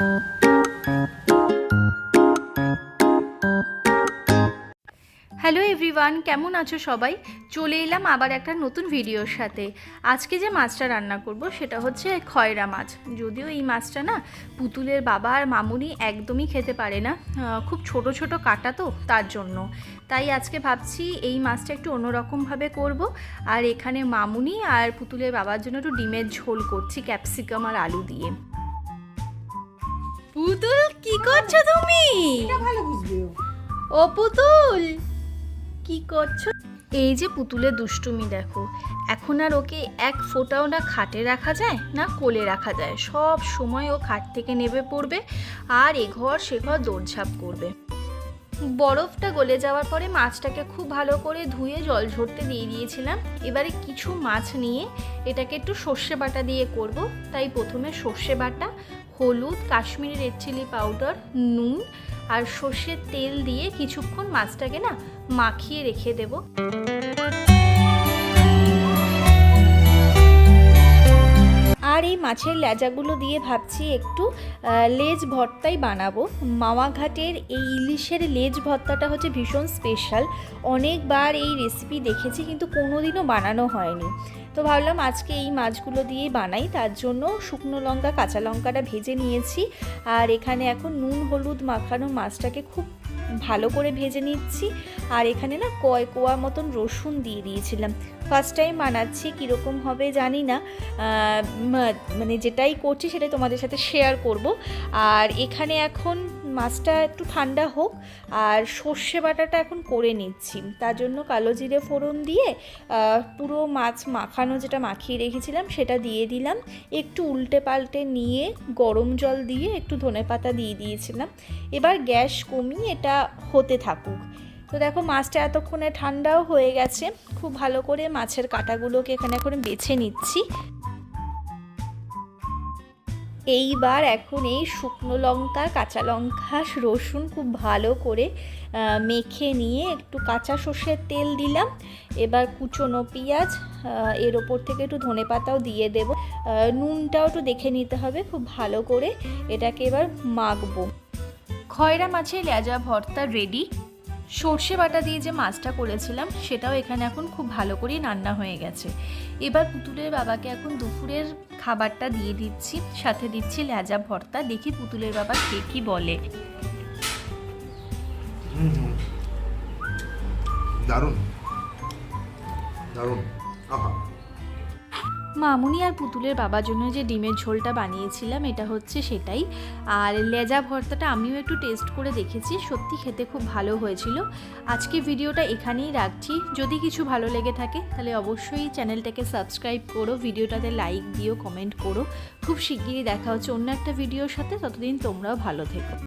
Hello everyone কেমন আছো সবাই? চলে এলাম আবার একটা নতুন ভিডিওর সাথে। আজকে যে মাছটা রান্না করব সেটা হচ্ছে খয়রা মাছ। যদিও এই মাছটা না পুতুলের বাবা আর মামুনি একদমই খেতে পারে না। খুব ছোট ছোট কাটা তো তার জন্য। তাই আজকে ভাবছি এই মাছটা একটু অন্যরকমভাবে করব। আর এখানে মামুনি আর পুতুলের বাবার জন্য একটু ডিমের ঝোল করছি, ক্যাপসিকাম আর আলু দিয়ে। কি করছ তুমি? ও। পুতুল কি করছ? এই যে পুতুলের দুষ্টুমি দেখো এখন আর ওকে এক ফোঁটাও না খাটে রাখা যায় না কোলে রাখা যায়। সব সময় ও খাট থেকে নেবে পড়বে আর এ ঘর সে ঘর দৌড়ঝাঁপ করবে। বরফটা গলে যাওয়ার পরে মাছটাকে খুব ভালো করে ধুয়ে জল ঝরতে দিয়ে দিয়েছিলাম। এবারে কিছু মাছ নিয়ে এটাকে একটু সর্ষে বাটা দিয়ে করব। তাই প্রথমে সর্ষে বাটা হলুদ, কাশ্মীরি রেড চিলি পাউডার নুন আর সর্ষের তেল দিয়ে কিছুক্ষণ মাছটাকে না মাখিয়ে রেখে দেব। আর এই মাছের লেজাগুলো দিয়ে ভাবছি একটু লেজ ভর্তাই বানাবো। মাওয়াঘাটের এই ইলিশের লেজ ভর্তাটা হচ্ছে ভীষণ স্পেশাল অনেকবার এই রেসিপি দেখেছি কিন্তু কোনোদিনও বানানো হয়নি। তো ভাবলাম আজকে এই মাছগুলো দিয়েই বানাই, তার জন্য শুকনো লঙ্কা, কাঁচা লঙ্কাটা ভেজে নিয়েছি। আর এখানে এখন নুন, হলুদ মাখানো মাছটাকে খুব ভালো করে ভেজে নিচ্ছি। আর এখানে না কয় কোয়া মতন রসুন দিয়ে দিয়েছিলাম। ফার্স্ট টাইম বানাচ্ছি, কীরকম হবে জানি না। মানে যেটাই করছি সেটাই তোমাদের সাথে শেয়ার করব। আর এখানে এখন মাছটা একটু ঠান্ডা হোক, আর সর্ষে বাটাটা এখন করে নিচ্ছি। তার জন্য কালো জিরে ফোড়ন দিয়ে পুরো মাছ মাখানো যেটা মাখিয়ে রেখেছিলাম সেটা দিয়ে দিলাম। একটু উল্টে পাল্টে নিয়ে গরম জল দিয়ে একটু ধনেপাতা দিয়ে দিয়েছিলাম। এবার গ্যাস কমিয়ে এটা হতে থাকুক। তো দেখো মাছটা এতক্ষণে ঠান্ডাও হয়ে গেছে। খুব ভালো করে মাছের কাঁটাগুলোকে এখানে এখন বেছে নিচ্ছি। এইবার এখন এই শুকনো লঙ্কা, কাঁচা লঙ্কা, রসুন খুব ভালো করে মেখে নিয়ে একটু কাঁচা সর্ষের তেল দিলাম। এবার কুচনো পেঁয়াজ এর ওপর থেকে একটু ধনে পাতাও দিয়ে দেব। নুনটাও একটু দেখে নিতে হবে খুব ভালো করে। এটাকে এবার মাখবো। খয়রা মাছের লেজা ভর্তা রেডি সর্ষে বাটা দিয়ে যে মাছটা করেছিলাম, সেটাও এখানে এখন খুব ভালো করেই রান্না হয়ে গেছে। এবার পুতুলের বাবাকে এখন দুপুরের খাবারটা দিয়ে দিচ্ছি, সাথে দিচ্ছি লেজা ভর্তা। দেখি পুতুলের বাবা কে কি বলে। দারুণ। দারুণ। আহা। মামুনি আর পুতুলের বাবার জন্য যে ডিমের ঝোলটা বানিয়েছিলাম, এটা হচ্ছে সেটাই। আর লেজা ভর্তাটা আমিও একটু টেস্ট করে দেখেছি, সত্যি খেতে খুব ভালো হয়েছিল। আজকে ভিডিওটা এখানেই রাখছি। যদি কিছু ভালো লেগে থাকে, তাহলে অবশ্যই চ্যানেলটাকে সাবস্ক্রাইব করো, ভিডিওটাতে লাইক দিও কমেন্ট করো। খুব শিগগিরই দেখা হচ্ছে অন্য একটা ভিডিওর সাথে, ততদিন তোমরাও ভালো থেকো।